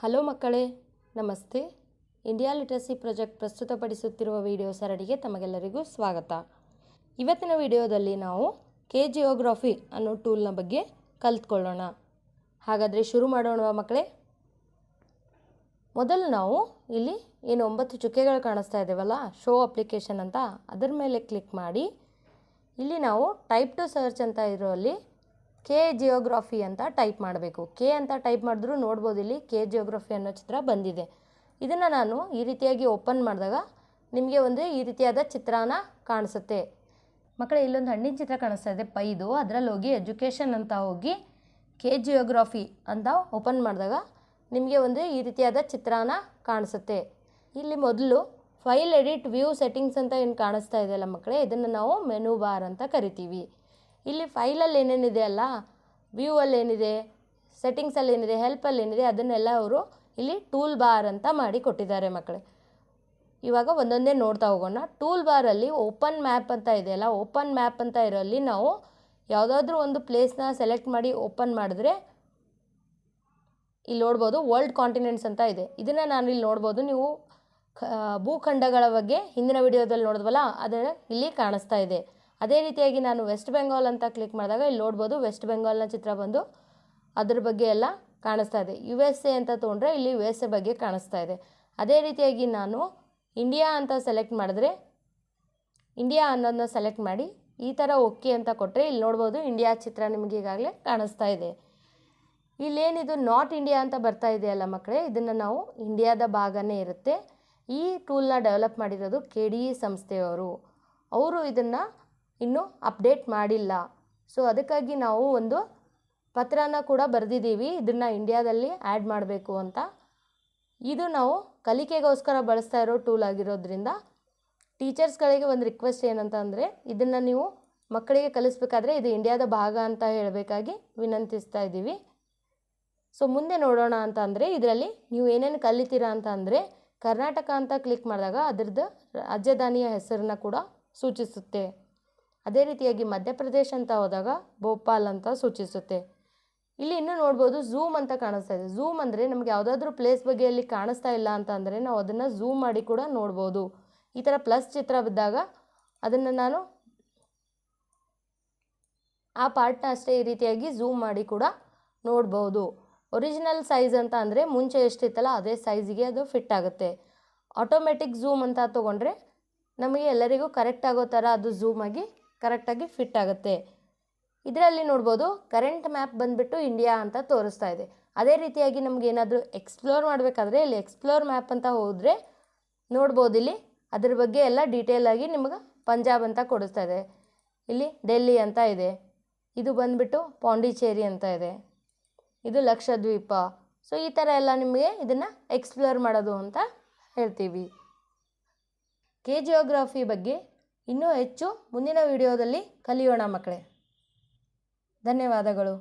Hello ಮಕ್ಕಳೇ, ನಮಸ್ತೆ. India literacy project ಪ್ರಸ್ತುತಪಡಿಸುತ್ತಿರುವ ವಿಡಿಯೋ ಸರಣಿಗೆ ತಮಗೆಲ್ಲರಿಗೂ ಸ್ವಾಗತ. ಇವತ್ತಿನ ವಿಡಿಯೋದಲ್ಲಿ ನಾವು ಕೆ ಜಿಯೋಗ್ರಫಿ ಅನ್ನೋ ಟೂಲ್ನ ಬಗ್ಗೆ ಕಲ್ತ್ಕೊಳ್ಳೋಣ. ಹಾಗಾದರೆ ಶುರು ಮಾಡೋಣ ಮಕ್ಕಳೇ? ಮೊದಲು ನಾವು ಇಲ್ಲಿ ಏನು ಒಂಬತ್ತು ಚುಕ್ಕೆಗಳು ಕಾಣಿಸ್ತಾ ಇದ್ದೇವಲ್ಲ ಶೋ ಅಪ್ಲಿಕೇಶನ್ ಅಂತ, ಅದರ ಮೇಲೆ ಕ್ಲಿಕ್ ಮಾಡಿ. ಇಲ್ಲಿ ನಾವು ಟೈಪ್ ಟು ಸರ್ಚ್ ಅಂತ ಇರೋಲ್ಲಿ ಕೆ ಜಿಯೋಗ್ರಫಿ ಅಂತ ಟೈಪ್ ಮಾಡಬೇಕು. ಕೆ ಅಂತ ಟೈಪ್ ಮಾಡಿದ್ರೂ ನೋಡ್ಬೋದು ಇಲ್ಲಿ ಕೆ ಜಿಯೋಗ್ರಫಿ ಅನ್ನೋ ಚಿತ್ರ ಬಂದಿದೆ. ಇದನ್ನು ನಾನು ಈ ರೀತಿಯಾಗಿ ಓಪನ್ ಮಾಡಿದಾಗ ನಿಮಗೆ ಒಂದು ಈ ರೀತಿಯಾದ ಚಿತ್ರಾನ ಕಾಣಿಸುತ್ತೆ. ಮಕ್ಕಳೇ, ಇಲ್ಲೊಂದು ಹಣ್ಣಿನ ಚಿತ್ರ ಕಾಣಿಸ್ತಾ ಇದೆ, ಪೈದು. ಅದರಲ್ಲಿ ಹೋಗಿ ಎಜುಕೇಷನ್ ಅಂತ ಹೋಗಿ ಕೆ ಜಿಯೋಗ್ರಫಿ ಅಂತ ಓಪನ್ ಮಾಡಿದಾಗ ನಿಮಗೆ ಒಂದು ಈ ರೀತಿಯಾದ ಚಿತ್ರಾನ ಕಾಣಿಸುತ್ತೆ. ಇಲ್ಲಿ ಮೊದಲು ಫೈಲ್ ಎಡಿಟ್ ವ್ಯೂ ಸೆಟ್ಟಿಂಗ್ಸ್ ಅಂತ ಏನು ಕಾಣಿಸ್ತಾ ಇದೆಯಲ್ಲ ಮಕ್ಕಳೇ, ಇದನ್ನು ನಾವು ಮೆನು ಬಾರ್ ಅಂತ ಕರಿತೀವಿ. ಇಲ್ಲಿ ಫೈಲಲ್ಲಿ ಏನೇನಿದೆ ಅಲ್ಲ? ವ್ಯೂ ಅಲ್ಲಿ ಏನಿದೆ ಸೆಟ್ಟಿಂಗ್ಸಲ್ಲಿ ಏನಿದೆ ಹೆಲ್ಪಲ್ಲಿ ಏನಿದೆ ಅದನ್ನೆಲ್ಲ ಅವರು ಇಲ್ಲಿ ಟೂಲ್ ಬಾರ್ ಅಂತ ಮಾಡಿ ಕೊಟ್ಟಿದ್ದಾರೆ ಮಕ್ಕಳೇ. ಇವಾಗ ಒಂದೊಂದೇ ನೋಡ್ತಾ ಹೋಗೋಣ. ಟೂಲ್ ಬಾರಲ್ಲಿ ಓಪನ್ ಮ್ಯಾಪ್ ಅಂತ ಇದೆಯಲ್ಲ ಓಪನ್ ಮ್ಯಾಪ್ ಅಂತ ಇರೋಲ್ಲಿ ನಾವು ಯಾವುದಾದ್ರೂ ಒಂದು ಪ್ಲೇಸ್ನ ಸೆಲೆಕ್ಟ್ ಮಾಡಿ ಓಪನ್ ಮಾಡಿದ್ರೆ ಇಲ್ಲಿ ನೋಡ್ಬೋದು ವರ್ಲ್ಡ್ ಕಾಂಟಿನೆಂಟ್ಸ್ ಅಂತ ಇದೆ. ಇದನ್ನು ನಾನು ಇಲ್ಲಿ ನೋಡ್ಬೋದು. ನೀವು ಭೂಖಂಡಗಳ ಬಗ್ಗೆ ಹಿಂದಿನ ವಿಡಿಯೋದಲ್ಲಿ ನೋಡಿದ್ವಲ್ಲ? ಅದನ್ನು ಇಲ್ಲಿ ಕಾಣಿಸ್ತಾ ಇದೆ. ಅದೇ ರೀತಿಯಾಗಿ ನಾನು ವೆಸ್ಟ್ ಬೆಂಗಾಲ್ ಅಂತ ಕ್ಲಿಕ್ ಮಾಡಿದಾಗ ಇಲ್ಲಿ ನೋಡ್ಬೋದು ವೆಸ್ಟ್ ಬೆಂಗಾಲ್ನ ಚಿತ್ರ ಬಂದು ಅದ್ರ ಬಗ್ಗೆ ಎಲ್ಲ ಕಾಣಿಸ್ತಾ ಇದೆ. ಯು ಎಸ್ ಎ ಅಂತ ತೊಗೊಂಡ್ರೆ ಇಲ್ಲಿ ಯು ಎಸ್ ಎ ಬಗ್ಗೆ ಕಾಣಿಸ್ತಾ ಇದೆ. ಅದೇ ರೀತಿಯಾಗಿ ನಾನು ಇಂಡಿಯಾ ಅಂತ ಸೆಲೆಕ್ಟ್ ಮಾಡಿದ್ರೆ ಇಂಡಿಯಾ ಅನ್ನೋದನ್ನ ಸೆಲೆಕ್ಟ್ ಮಾಡಿ ಈ ಥರ ಓಕೆ ಅಂತ ಕೊಟ್ಟರೆ ಇಲ್ಲಿ ನೋಡ್ಬೋದು ಇಂಡಿಯಾ ಚಿತ್ರ ನಿಮಗೆ ಈಗಾಗಲೇ ಕಾಣಿಸ್ತಾ ಇದೆ. ಇಲ್ಲೇನಿದು ನಾರ್ತ್ ಇಂಡಿಯಾ ಅಂತ ಬರ್ತಾ ಇದೆಯಲ್ಲ ಮಕ್ಕಳೇ, ಇದನ್ನು ನಾವು ಇಂಡಿಯಾದ ಭಾಗನೇ ಇರುತ್ತೆ. ಈ ಟೂಲ್ನ ಡೆವಲಪ್ ಮಾಡಿರೋದು ಕೆ ಡಿ ಇ ಸಂಸ್ಥೆಯವರು. ಅವರು ಇದನ್ನು ಇನ್ನೂ ಅಪ್ಡೇಟ್ ಮಾಡಿಲ್ಲ. ಸೊ ಅದಕ್ಕಾಗಿ ನಾವು ಒಂದು ಪತ್ರನ ಕೂಡ ಬರೆದಿದ್ದೀವಿ. ಇದನ್ನು ಇಂಡಿಯಾದಲ್ಲಿ ಆ್ಯಡ್ ಮಾಡಬೇಕು ಅಂತ. ಇದು ನಾವು ಕಲಿಕೆಗೋಸ್ಕರ ಬಳಸ್ತಾ ಇರೋ ಟೂಲ್ ಆಗಿರೋದ್ರಿಂದ ಟೀಚರ್ಸ್ಗಳಿಗೆ ಒಂದು ರಿಕ್ವೆಸ್ಟ್ ಏನಂತ ಅಂದರೆ, ಇದನ್ನು ನೀವು ಮಕ್ಕಳಿಗೆ ಕಲಿಸ್ಬೇಕಾದ್ರೆ ಇದು ಇಂಡಿಯಾದ ಭಾಗ ಅಂತ ಹೇಳಬೇಕಾಗಿ ವಿನಂತಿಸ್ತಾ ಇದ್ದೀವಿ. ಸೊ ಮುಂದೆ ನೋಡೋಣ ಅಂತ ಅಂದರೆ, ಇದರಲ್ಲಿ ನೀವು ಏನೇನು ಕಲಿತೀರಾ ಅಂತ ಅಂದರೆ, ಕರ್ನಾಟಕ ಅಂತ ಕ್ಲಿಕ್ ಮಾಡಿದಾಗ ಅದರದ್ದು ರಾಜಧಾನಿಯ ಹೆಸರನ್ನ ಕೂಡ ಸೂಚಿಸುತ್ತೆ. ಅದೇ ರೀತಿಯಾಗಿ ಮಧ್ಯಪ್ರದೇಶ ಅಂತ ಹೋದಾಗ ಭೋಪಾಲ್ ಅಂತ ಸೂಚಿಸುತ್ತೆ. ಇಲ್ಲಿ ಇನ್ನೂ ನೋಡ್ಬೋದು ಝೂಮ್ ಅಂತ ಕಾಣಿಸ್ತಾ ಇದೆ. ಝೂಮ್ ಅಂದರೆ ನಮಗೆ ಯಾವುದಾದ್ರೂ ಪ್ಲೇಸ್ ಬಗ್ಗೆ ಅಲ್ಲಿ ಕಾಣಿಸ್ತಾ ಇಲ್ಲ ಅಂತ ಅಂದರೆ ನಾವು ಅದನ್ನು ಝೂಮ್ ಮಾಡಿ ಕೂಡ ನೋಡ್ಬೋದು. ಈ ಥರ ಪ್ಲಸ್ ಚಿತ್ರ ಬಿದ್ದಾಗ ಅದನ್ನು ನಾನು ಆ ಪಾರ್ಟ್ನ ಅಷ್ಟೇ ಈ ರೀತಿಯಾಗಿ ಝೂಮ್ ಮಾಡಿ ಕೂಡ ನೋಡ್ಬೋದು. ಒರಿಜಿನಲ್ ಸೈಜ್ ಅಂತ ಅಂದರೆ ಮುಂಚೆ ಎಷ್ಟಿತ್ತಲ್ಲ ಅದೇ ಸೈಜಿಗೆ ಅದು ಫಿಟ್ ಆಗುತ್ತೆ. ಆಟೋಮೆಟಿಕ್ ಝೂಮ್ ಅಂತ ತೊಗೊಂಡ್ರೆ ನಮಗೆ ಎಲ್ಲರಿಗೂ ಕರೆಕ್ಟ್ ಆಗೋ ಥರ ಅದು ಝೂಮ್ ಆಗಿ ಕರೆಕ್ಟಾಗಿ ಫಿಟ್ ಆಗುತ್ತೆ. ಇದರಲ್ಲಿ ನೋಡ್ಬೋದು ಕರೆಂಟ್ ಮ್ಯಾಪ್ ಬಂದುಬಿಟ್ಟು ಇಂಡಿಯಾ ಅಂತ ತೋರಿಸ್ತಾ ಇದೆ. ಅದೇ ರೀತಿಯಾಗಿ ನಮ್ಗೆ ಏನಾದರೂ ಎಕ್ಸ್ಪ್ಲೋರ್ ಮಾಡಬೇಕಾದ್ರೆ ಇಲ್ಲಿ ಎಕ್ಸ್ಪ್ಲೋರ್ ಮ್ಯಾಪ್ ಅಂತ ಹೋದರೆ ನೋಡ್ಬೋದು ಇಲ್ಲಿ. ಅದ್ರ ಬಗ್ಗೆ ಎಲ್ಲ ಆಗಿ ನಿಮಗೆ ಪಂಜಾಬ್ ಅಂತ ಕೊಡಿಸ್ತಾ ಇದೆ. ಇಲ್ಲಿ ಡೆಲ್ಲಿ ಅಂತ ಇದೆ. ಇದು ಬಂದುಬಿಟ್ಟು ಪಾಂಡಿಚೇರಿ ಅಂತ ಇದೆ. ಇದು ಲಕ್ಷದ್ವೀಪ. ಸೊ, ಈ ಥರ ಎಲ್ಲ ನಿಮಗೆ ಇದನ್ನು ಎಕ್ಸ್ಪ್ಲೋರ್ ಮಾಡೋದು ಅಂತ ಹೇಳ್ತೀವಿ. ಕೆ ಜಿಯೋಗ್ರಫಿ ಬಗ್ಗೆ ಇನ್ನೂ ಹೆಚ್ಚು ಮುಂದಿನ ವಿಡಿಯೋದಲ್ಲಿ ಕಲಿಯೋಣ ಮಕ್ಕಳೇ. ಧನ್ಯವಾದಗಳು.